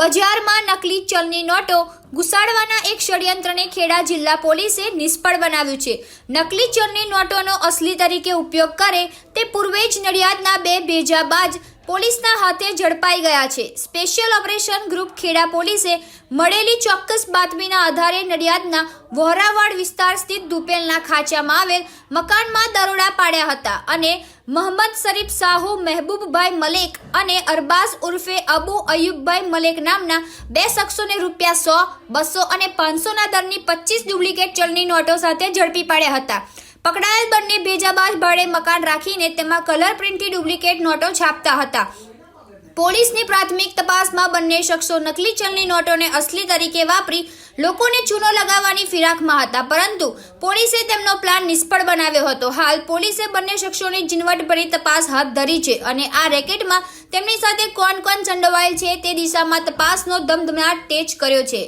બજારમાં નકલી ચલની નોટો ઘુસાડવાના એક ષડયંત્રને ખેડા જિલ્લા પોલીસે નિષ્ફળ બનાવ્યું છે. નકલી ચલની નોટોનો અસલી તરીકે ઉપયોગ કરે તે પૂર્વે જ નડિયાદના બે ભેજાબાજ પોલીસના હાથે ઝડપાઈ ગયા છે. સ્પેશિયલ ઓપરેશન ગ્રુપ ખેડા પોલીસે મળેલી ચોક્કસ બાતમીના આધારે નડિયાદના વહોરાવાડ વિસ્તાર સ્થિત દુપેલના ખાંચામાં આવેલ મકાનમાં દરોડા પાડ્યા હતા અને મોહમ્મદ શરીફ સાહુ, મહેબૂબભાઈ મલેક અને અરબાઝ ઉર્ફે અબુ અયુબભાઈ મલેક નામના બે શખ્સોને રૂપિયા સો, બસો અને પાંચસોના દરની પચીસ ડુપ્લિકેટ ચલની નોટો સાથે ઝડપી પાડ્યા હતા. પકડાયેલ બંને ભેજાબાજ ભાડે મકાન રાખીને તેમાં કલર પ્રિન્ટથી ડુપ્લિકેટ નોટો છાપતા હતા. પોલીસની પ્રાથમિક તપાસમાં બંને શખ્સો નકલી ચલની નોટોને અસલી તરીકે વાપરી લોકોને ચૂનો લગાવવાની ફિરાકમાં હતા, પરંતુ પોલીસે તેમનો પ્લાન નિષ્ફળ બનાવ્યો હતો. હાલ પોલીસે બંને શખ્સોની ઝીણવટભરી તપાસ હાથ ધરી છે અને આ રેકેટમાં તેમની સાથે કોણ કોણ સંડોવાયેલ છે તે દિશામાં તપાસનો ધમધમાટ તેજ કર્યો છે.